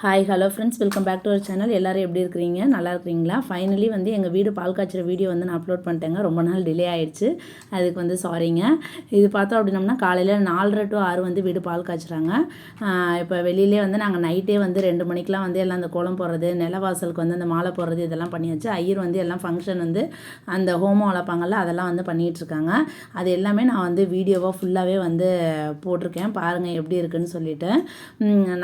Hi hello friends welcome back to our channel எல்லோரும் எப்படி இருக்கிறீங்க? நல்லா இருக்கிறீங்களா? ஃபைனலி வந்து எங்கள் வீடு பால் காய்ச்சிற வீடியோ வந்து நான் அப்லோட் பண்ணிட்டேங்க. ரொம்ப நாள் டிலே ஆகிடுச்சு அதுக்கு வந்து சாரிங்க இது பார்த்தோம் அப்படின்னம்னா காலையில் நாலரை டு ஆறு வந்து வீடு பால் காய்ச்சுறாங்க. இப்போ வெளியிலே வந்து நாங்கள் நைட்டே வந்து ரெண்டு மணிக்கெலாம் வந்து எல்லாம் அந்த கோலம் போடுறது நிலவாசலுக்கு வந்து அந்த மாலை போடுறது இதெல்லாம் பண்ணியாச்சு. ஐயர் வந்து எல்லாம் ஃபங்க்ஷன் வந்து அந்த ஹோமம் வளர்ப்பாங்கள்ல அதெல்லாம் வந்து பண்ணிகிட்ருக்காங்க அது எல்லாமே நான் வந்து வீடியோவாக ஃபுல்லாகவே வந்து போட்டிருக்கேன். பாருங்கள் எப்படி இருக்குன்னு சொல்லிட்டு.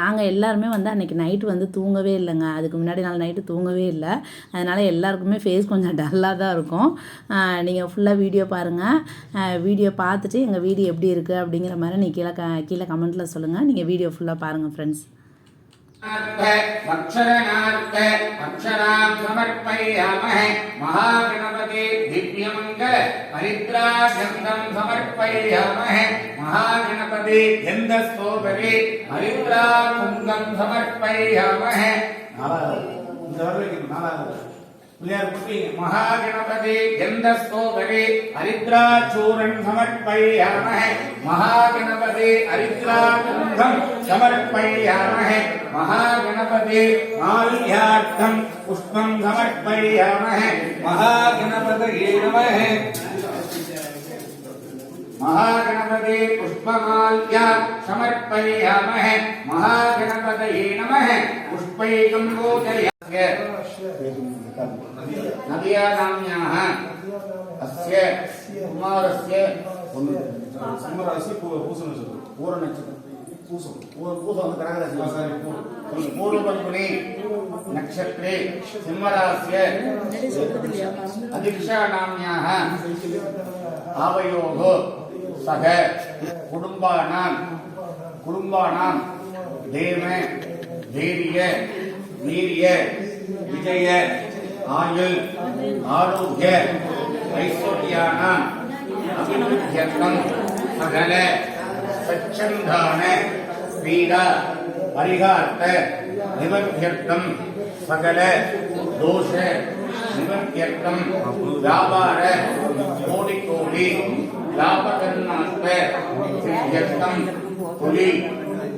நாங்கள் எல்லாருமே வந்து அன்றைக்கி நைட்டு வந்து தூங்கவே இல்லைங்க. அதுக்கு முன்னாடி நாள் நைட்டு தூங்கவே இல்லை. அதனால் எல்லாருக்குமே ஃபேஸ் கொஞ்சம் டல்லாக தான் இருக்கும். நீங்கள் ஃபுல்லாக வீடியோ பாருங்கள் வீடியோ பார்த்துட்டு எங்கள் வீடியோ எப்படி இருக்குது அப்படிங்கிற மாதிரி நீ கீழே க கீழே கமெண்ட்டில் சொல்லுங்கள் நீங்கள் வீடியோ ஃபுல்லாக பாருங்கள் ஃப்ரெண்ட்ஸ் अक्षरणार्थ अक्षरां समर्पयामहे महागणपते दिव्यमङ्गल हरिद्रागन्धं समर्पयामहे महागणपते गन्धस्तोपरे हरिद्राकुङ्गं समर्पयामहे नारायण नारायण महागणपति गन्धस्तोपरि हरिद्राचूरं समर्पयामहे। महागणपति समर्पयामहे। महागणपति समर्पयामहे। नमः। महागणपते पुष्पमाल्या समर्पयामहे। महागणपतये नमः। पुष्पैकं நதியா நாமியாக அஸ்ய குமாரஸ்ய குமாரஸ்ய பூசம் நட்சத்திரம். பூர நட்சத்திரம். பூசம். பூசம் வந்து கடகராசி பூர்வ பங்குனி நட்சத்திரே சிம்மராசிய. அதிர்ஷா சக குடும்பானாம் குடும்பானாம் தேம தைரிய நீரிய விஜய ஆயுள் ஆரோக்கிய ஐஸ்வர்யானாம் அபிவிருத்தியர்த்தம் சகல சச்சந்தான பீடா பரிகார்த்த நிவர்த்தியர்த்தம் சகல தோஷ நிவர்த்தியர்த்தம் வியாபார கோடி கோடி லாபகர்ணாத்த சித்தியர்த்தம் புலி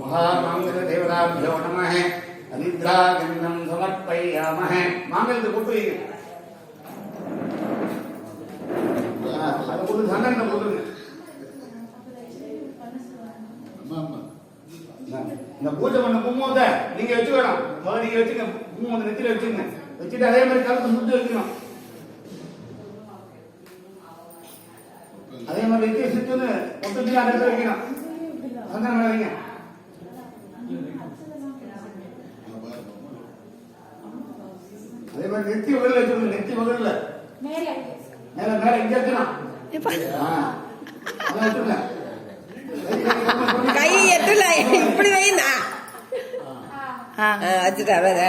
மகாமாங்கலதேவதாபியோ நம அனித்ராகந்தம் சமர்ப்பயாமஹ மாங்கலத்தை போட்டு வைங்க. அது போட்டு சங்கரனை போட்டுருங்க இந்த பூஜை பண்ண பூமோத நீங்க வச்சு வேணாம். நீங்க வச்சுங்க பூமோத நெத்தில வச்சுங்க. வச்சுட்டு அதே மாதிரி கலந்து முட்டு வைக்கணும். அதே மாதிரி சுற்றுன்னு ஒட்டு வச்சுட்டு அதே வைக்கணும். சந்தனம் வைங்க. நெத்தி வகல்ல வச்சுக்கணும் நெத்தி வகல்ல மேல மேல இங்க வச்சுருங்க. கை எட்டல இப்படி வைந்தா வச்சுட்டா வேற.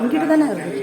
இங்கிட்டு தானே இருக்கு.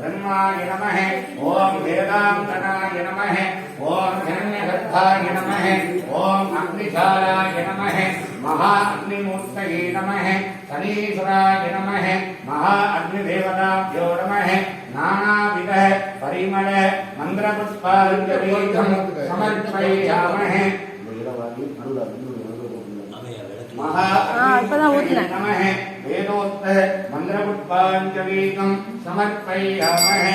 வச்சுக்கோங்க பிரம்மாய நமः ஓம் வேதாந்தனாய நமः ஓம் ஹிரண்யகர்த்தாய நமः ஓம் அக்னிசாராய நமः மகா அக்னிமூர்த்தயே நமः சனீஸ்வராய நமः மகா அக்னிதேவதாभ्यो நமः நானாவித இப்பதான் ஊத்தினேன் வேதோத்த மந்திரபுட்பாஞ்சலீகம் சமர்ப்பயாமஹே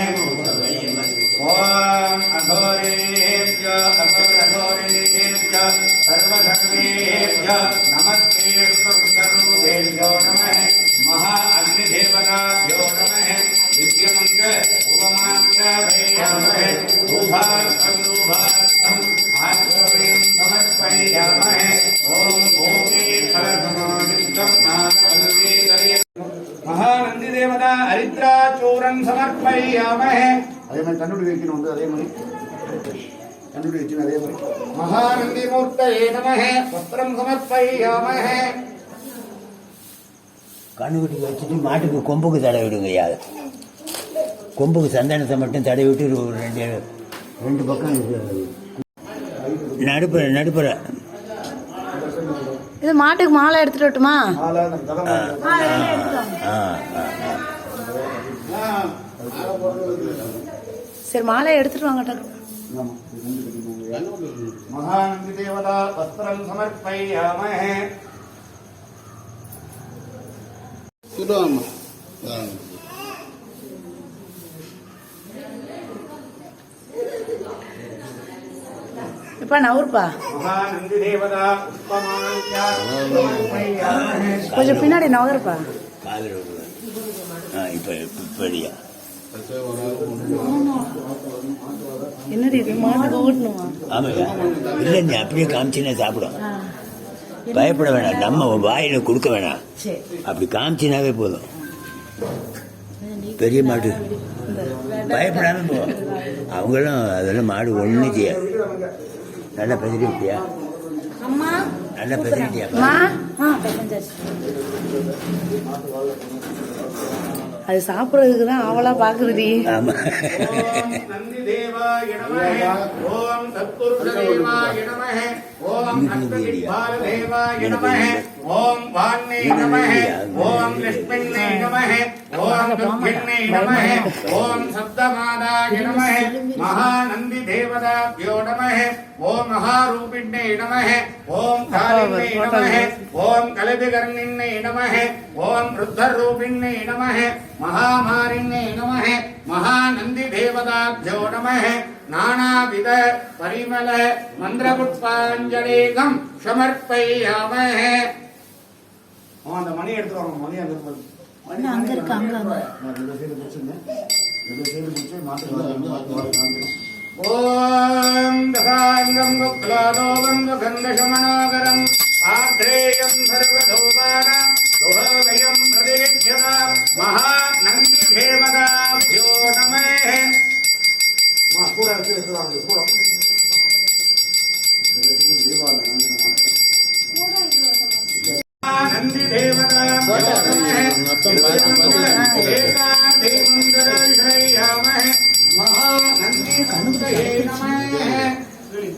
ஓம் அகோரேப்ய அகோரேப்ய சர்வசக்தேப்ய நமஸ்தே ஸ்வருதேவ்யோ நம மகா அக்னிதேவதாபியோ நம வித்யமங்க உபமாந்தேயாமஹே ரூபார்த்தம் ரூபார்த்த நாகல்வேதரே மகாநந்தி தேவதா ஹரித்ராச்சூரம் சமர்ப்பயாமஹே அதே மாதிரி கண்ணுடி வைக்கணும் வந்து அதே மாதிரி. கண்ணுடி வைக்கணும் அதே மாதிரி. மகாநந்தி மூர்த்தயே நமஹே வஸ்திரம் சமர்ப்பயாமஹே கண்ணுக்குட்டி வச்சுட்டு மாட்டுக்கு கொம்புக்கு தடை விடுங்கய்யா கொம்புக்கு சந்தனத்தை மட்டும் தடை விட்டு ஒரு ரெண்டு ரெண்டு பக்கம் நடுப்புற நடுப்புற இது மாட்டுக்கு மாலை எடுத்துட்டு வரட்டுமா. சரி மாலை எடுத்துட்டு வாங்க டக்கு. மகாநந்தி தேவதா வஸ்திரம் சமர்ப்பயாமஹே இப்ப நவுர்ப்பா கொஞ்சம் பின்னாடி இப்படியா என்னடி இது? மாட்டுக்கு ஊட்டணுமா ஆமாய்யா இல்லை நீ அப்படியே காமிச்சினே சாப்பிடும். பயப்பட வேணாம். நம்ம வாயில கொடுக்க வேணாம். சரி. அப்படி காமிச்சினாவே போதும். பெரிய மாடு. பயப்படாம போ. அவங்களும் அதெல்லாம் மாடு ஒண்ணு செய்யாது நல்லா பெதிரி விட்டியா அம்மா? நல்லா பெதிரிட்டியா அது சாப்பிட்றதுக்கு தான் அவளா பாக்குறடி ஆமா. ஓம் ஓம் வாண்ணே நமः ஓம் லக்ஷ்மிண்ணே நமः ஓம் சப்தமாதாய நம மகாநந்தி தேவதாபியோ நம ஓம் மகாரூபிண்ணை நம ஓம் தாரிண்ணை நம ஓம் கலபிகர்ணிண்ணை நம ஓம் ருத்தரூபிண்ணை நம மகாமாரிண்ணை நம மகாநந்தி தேவதாபியோ நம நானாவித பரிமல மந்திரபுட்பாஞ்சலேகம் சமர்ப்பையாம அந்த மணி எடுத்துருவாங்க மணி அந்த இருக்கு. மணி அங்க இருக்கு, அங்க, அங்க. ரெண்டு சைடு பிடிச்சுங்க ரெண்டு சைடு பிடிச்சு மாட்டு ஓம் தசாங்கம் குக்லாதோகம் கந்தசமனோகரம் ஆத்ரேயம் சர்வதோதானம் துரோதயம் பிரதேக்ஷதா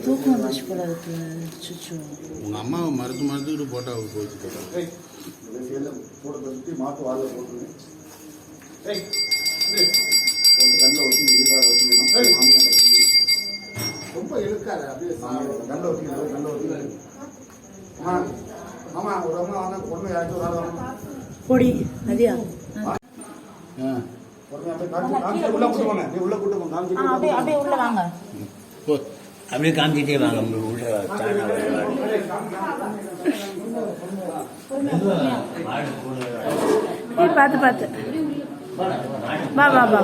தூக்கம் வந்துச்சு போல இருக்கு உங்க அம்மாவை மறுத்து மறுத்துக்கிட்டு போட்டா அவ போயிட்டு மாட்டு வாழ போட்டுருங்க கண்ணில் ஒட்டி ஈவா ஒட்டிக்கணும் ரொம்ப இழுக்காது அப்படியே கண்ணில் கண்ணில் ஆமா ஒரு அம்மா வந்து பொண்ணு யாராச்சும் ஒரு ஆள் வரணும் பொடி நதியா அப்படியே வாங்க. காமிச்சிட்டே உள்ள பார்த்து பார்த்து. வா வா வா.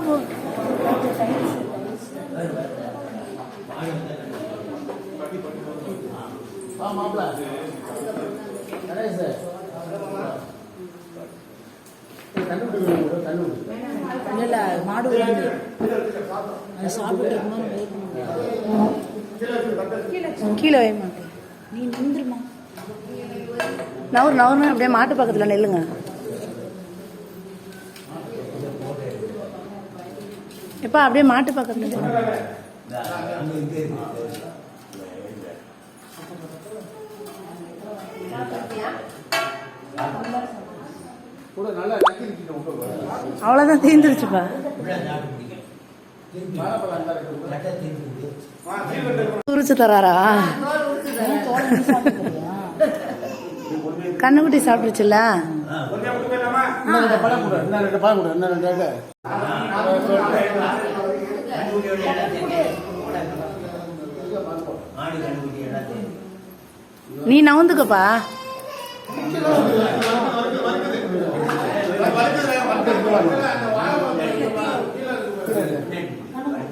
போ. கண்ணு விட்டு போது விட்டு இல்லை மாடு சாப்பிட்டு கீழே வைமா. நீ நின்றுமா நவர் நவர்னு அப்படியே மாட்டு பக்கத்தில் நெல்லுங்க. எப்பா அப்படியே மாட்டு பக்கத்தில் அவ்வளோதான் தீர்ந்துருச்சுப்பா உரிச்சு தராரா? கண்டுபிடி எல்லாத்தையும். நீ நவுந்துக்கப்பா.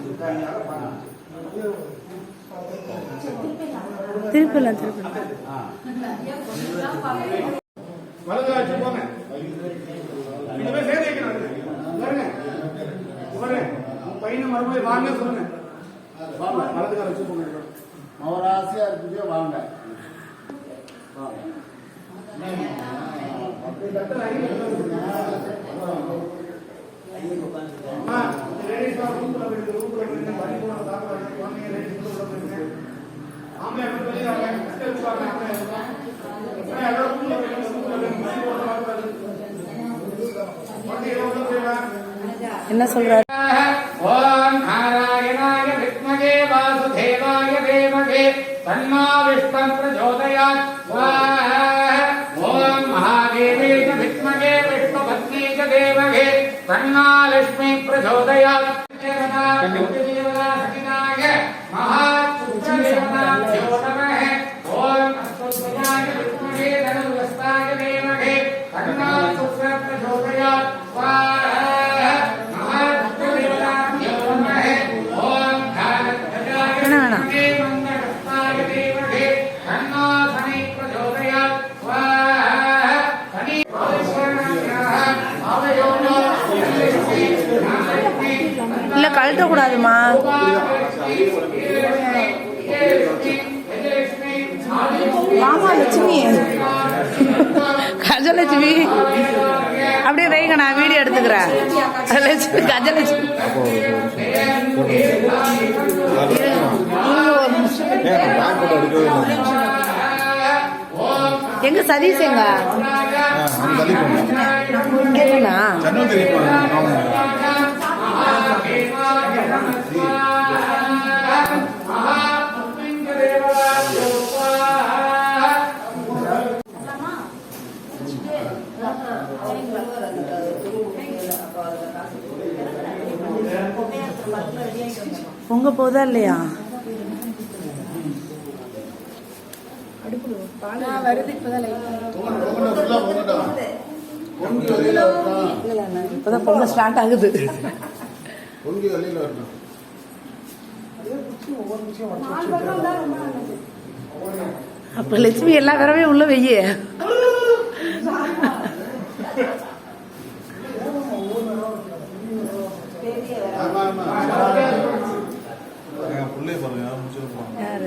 திருப்பிடலாம் திருப்பலாம் திருப்பலாம். இந்த மாதிரி சேர வைக்கணும். பையனை மறுபடியும் வாங்க சொல்லுங்க. வாங்க. வலதுகார வச்சு போங்க. அவர் ஆசையா இருக்குது வாங்க. வாங்க. அம்மா, என்ன சொல்றாரு ஓம் நாராயணாய வித்மகே வாசுதேவாய தேவகே தன்னோ விஷ்ணு பிரச்சோதயாத் ஸ்வாஹா. ஓம் மகாதேவேஷ வித்மகே விஷ்ணுபத்னீ ச தேவகே தன்னோ லக்ஷ்மீ பிரச்சோதயாத் கஜலட்சுமி. அப்படியே வைங்க நான் வீடியோ எடுத்துக்கிறேன். லட்சுமி கஜலட்சுமி. எங்க சதீஷ் எங்க? இங்கேனா பொங்க போதா இல்லையா? பொங்கி வெளியில வரணும் இப்பதான் பொங்க ஸ்டார்ட் ஆகுது. பொங்கி வெளியில வரணும் அப்ப லட்சுமி எல்லா விரவையும் உள்ள வெய்ய ஆமா ஆமா யாரு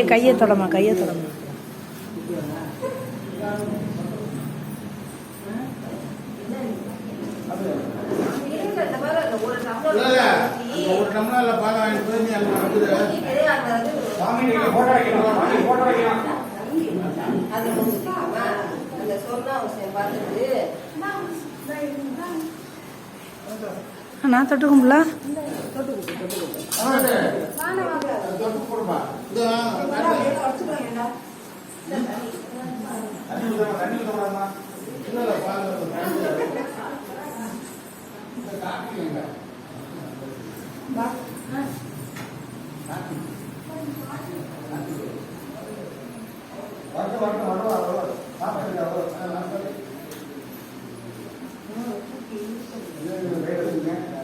கையை தொடமா கையை தொடமா அது முடிச்சுக்காம அந்த சொன்ன அவசியம் பார்த்துட்டு நான் தொட்டுக்கும்ல தொட்டு போடுமா கொடுப்பா இந்த தண்ணி ஊத்துறமா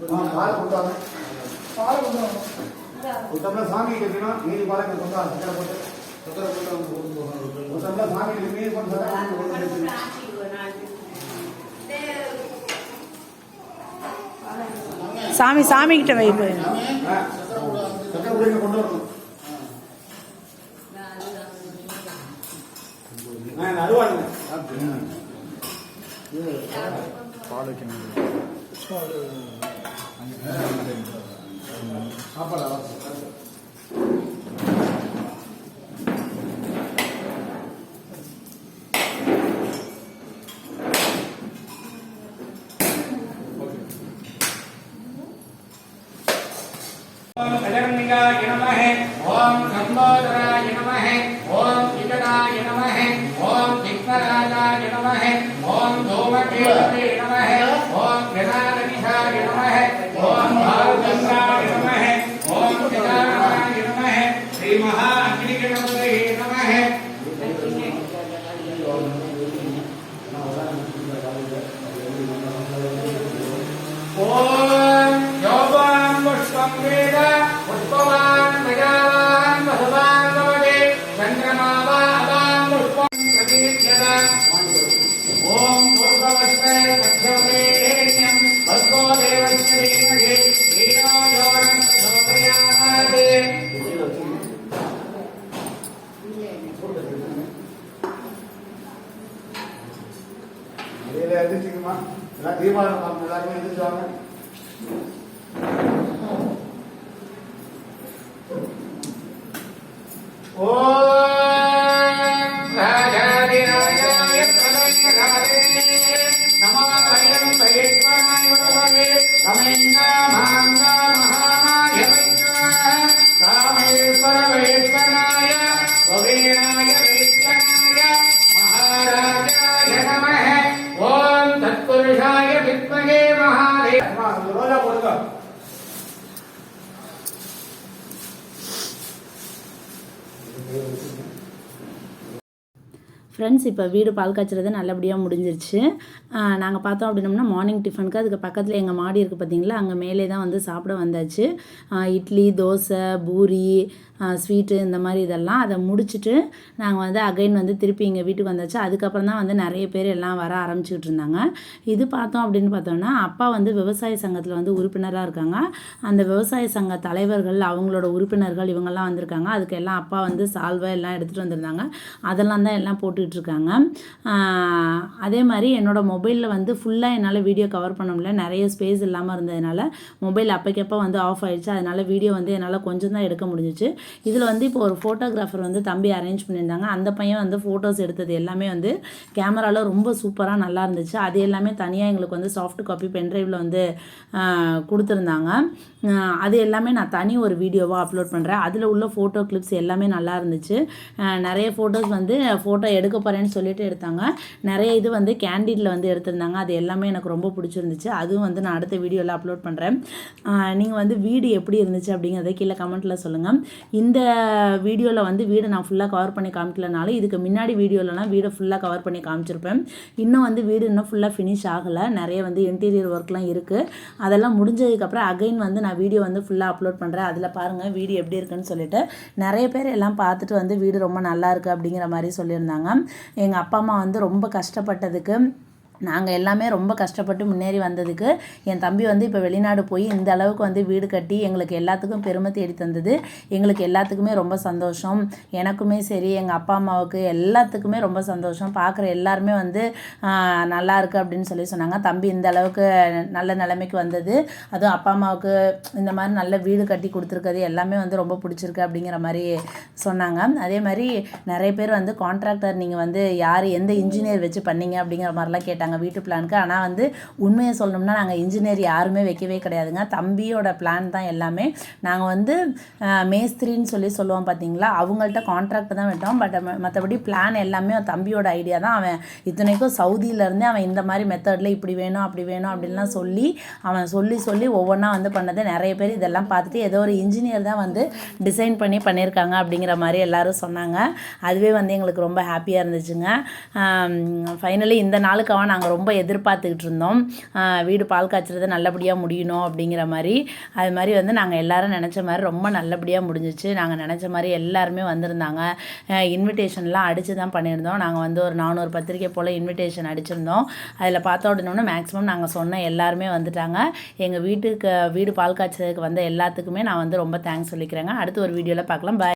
பால் கொடுத்தாங்க. பால் கொடுத்தாங்க சாமி மீதி பாலை சக்கரை போட்டு. சக்கரை போட்டு சாமி மீதி போட்டு சக்கரை போட்டு கொடுத்து சாமி சாமி கிட்ட வைப்பு கொண்டு வரணும். சாப்பாடு ஃப்ரெண்ட்ஸ் இப்போ வீடு பால் காய்ச்சறது நல்லபடியாக முடிஞ்சிருச்சு. நாங்கள் பார்த்தோம் அப்படின்னம்னா மார்னிங் டிஃபனுக்கு அதுக்கு பக்கத்தில் எங்கள் மாடி இருக்குது பார்த்தீங்களா அங்கே மேலே தான் வந்து சாப்பிட வந்தாச்சு. இட்லி தோசை பூரி ஸ்வீட்டு இந்த மாதிரி இதெல்லாம் அதை முடிச்சுட்டு நாங்கள் வந்து அகைன் வந்து திருப்பி எங்கள் வீட்டுக்கு வந்தாச்சு. அதுக்கப்புறம் தான் வந்து நிறைய பேர் எல்லாம் வர ஆரம்பிச்சுக்கிட்டு இருந்தாங்க. இது பார்த்தோம் அப்படின்னு பார்த்தோம்னா அப்பா வந்து விவசாய சங்கத்தில் வந்து உறுப்பினராக இருக்காங்க. அந்த விவசாய சங்க தலைவர்கள் அவங்களோட உறுப்பினர்கள் இவங்கெல்லாம் வந்திருக்காங்க. அதுக்கு எல்லாம் அப்பா வந்து சால்வை எல்லாம் எடுத்துகிட்டு வந்திருந்தாங்க. அதெல்லாம் தான் எல்லாம் போட்டுட்டு இருக்காங்க. அதே மாதிரி என்னோடய மொபைலில் வந்து ஃபுல்லாக என்னால் வீடியோ கவர் பண்ண முடியல. நிறைய ஸ்பேஸ் இல்லாமல் இருந்ததுனால மொபைல் அப்போக்கப்போ வந்து ஆஃப் ஆயிடுச்சு. அதனால் வீடியோ வந்து என்னால் கொஞ்சம் தான் எடுக்க முடிஞ்சிச்சு. இதில் வந்து இப்போ ஒரு ஃபோட்டோகிராஃபர் வந்து தம்பி அரேஞ்ச் பண்ணியிருந்தாங்க. அந்த பையன் வந்து ஃபோட்டோஸ் எடுத்தது எல்லாமே வந்து கேமராவில் ரொம்ப சூப்பராக நல்லா இருந்துச்சு. அது எல்லாமே தனியாக எங்களுக்கு வந்து சாஃப்ட் காப்பி பென்ட்ரைவில் வந்து கொடுத்துருந்தாங்க. அது எல்லாமே நான் தனி ஒரு வீடியோவாக அப்லோட் பண்ணுறேன் அதில் உள்ள ஃபோட்டோ கிளிப்ஸ் எல்லாமே நல்லா இருந்துச்சு. நிறைய ஃபோட்டோஸ் வந்து ஃபோட்டோ எடுக்க போகிறேன்னு சொல்லிட்டு எடுத்தாங்க. நிறைய இது வந்து கேண்டீட்டில் வந்து எடுத்திருந்தாங்க. அது எல்லாமே எனக்கு ரொம்ப பிடிச்சிருந்துச்சு. அதுவும் வந்து நான் அடுத்த வீடியோவில் அப்லோட் பண்ணுறேன் நீங்கள் வந்து வீடு எப்படி இருந்துச்சு அப்படிங்கிறத கீழே கமெண்ட்டில் சொல்லுங்கள் இந்த வீடியோவில் வந்து வீடை நான் ஃபுல்லாக கவர் பண்ணி காமிக்கலனாலும் இதுக்கு முன்னாடி வீடியோலலாம் வீடை ஃபுல்லாக கவர் பண்ணி காமிச்சிருப்பேன். இன்னும் வந்து வீடு இன்னும் ஃபுல்லாக ஃபினிஷ் ஆகலை. நிறைய வந்து இன்டீரியர் ஒர்க்லாம் இருக்குது அதெல்லாம் முடிஞ்சதுக்கப்புறம் அகைன் வந்து நான் வீடியோ வந்து ஃபுல்லாக அப்லோட் பண்ணுறேன் அதில் பாருங்கள் வீடு எப்படி இருக்குன்னு சொல்லிட்டு. நிறைய பேர் எல்லாம் பார்த்துட்டு வந்து வீடு ரொம்ப நல்லா இருக்குது அப்படிங்கிற மாதிரி சொல்லியிருந்தாங்க. எங்கள் அப்பா அம்மா வந்து ரொம்ப கஷ்டப்பட்டதுக்கு நாங்கள் எல்லாமே ரொம்ப கஷ்டப்பட்டு முன்னேறி வந்ததுக்கு என் தம்பி வந்து இப்போ வெளிநாடு போய் இந்த அளவுக்கு வந்து வீடு கட்டி எங்களுக்கு எல்லாத்துக்கும் பெருமை தேடி தந்தது. எங்களுக்கு எல்லாத்துக்குமே ரொம்ப சந்தோஷம். எனக்குமே சரி எங்கள் அப்பா அம்மாவுக்கு எல்லாத்துக்குமே ரொம்ப சந்தோஷம். பார்க்குற எல்லாருமே வந்து நல்லா இருக்குது அப்படின்னு சொல்லி சொன்னாங்க. தம்பி இந்த அளவுக்கு நல்ல நிலைமைக்கு வந்தது. அதுவும் அப்பா அம்மாவுக்கு இந்த மாதிரி நல்ல வீடு கட்டி கொடுத்துருக்கிறது எல்லாமே வந்து ரொம்ப பிடிச்சிருக்கு அப்படிங்கிற மாதிரி சொன்னாங்க. அதே மாதிரி நிறைய பேர் வந்து கான்ட்ராக்டர் நீங்கள் வந்து யார் எந்த இன்ஜினியர் வச்சு பண்ணீங்க அப்படிங்கிற மாதிரிலாம் கேட்டாங்க. வீட்டு பிளானுக்கு ஆனால் வந்து உண்மையை சொல்லணும்னா நாங்கள் இன்ஜினியர் யாருமே வைக்கவே கிடையாதுங்க. தம்பியோட பிளான் தான் எல்லாமே. நாங்கள் வந்து மேஸ்திரின்னு சொல்லி சொல்லுவோம் பார்த்தீங்களா அவங்கள்ட்ட கான்ட்ராக்ட் தான் விட்டோம். பட் மற்றபடி பிளான் எல்லாமே அவன் தம்பியோட ஐடியா தான். அவன் இத்தனைக்கும் சவுதியிலேருந்தே அவன் இந்த மாதிரி மெத்தடில் இப்படி வேணும் அப்படி வேணும் அப்படின்லாம் சொல்லி அவன் சொல்லி சொல்லி ஒவ்வொன்றா வந்து பண்ணது. நிறைய பேர் இதெல்லாம் பார்த்துட்டு ஏதோ ஒரு இன்ஜினியர் தான் வந்து டிசைன் பண்ணி பண்ணியிருக்காங்க அப்படிங்கிற மாதிரி எல்லாரும் சொன்னாங்க. அதுவே வந்து எங்களுக்கு ரொம்ப ஹாப்பியாக இருந்துச்சுங்க. ஃபைனலி இந்த நாளுக்கு அவன் நாங்கள் ரொம்ப எதிர்பார்த்துக்கிட்டு இருந்தோம். வீடு பால் காய்ச்சறது நல்லபடியாக முடியணும் அப்படிங்கிற மாதிரி. அது மாதிரி வந்து நாங்கள் எல்லோரும் நினச்ச மாதிரி ரொம்ப நல்லபடியாக முடிஞ்சிச்சு. நாங்கள் நினச்ச மாதிரி எல்லாருமே வந்திருந்தாங்க. இன்விடேஷன்லாம் அடித்து தான் பண்ணியிருந்தோம். நாங்கள் வந்து ஒரு நானூறு பத்திரிக்கை போல் இன்விடேஷன் அடிச்சிருந்தோம். அதில் பார்த்த உடனே மேக்ஸிமம் நாங்கள் சொன்ன எல்லாருமே வந்துட்டாங்க. எங்கள் வீட்டுக்கு வீடு பால் காய்ச்சறதுக்கு வந்த எல்லாத்துக்குமே நான் வந்து ரொம்ப தேங்க்ஸ் சொல்லிக்கிறேங்க. அடுத்து ஒரு வீடியோவில் பார்க்கலாம். பாய்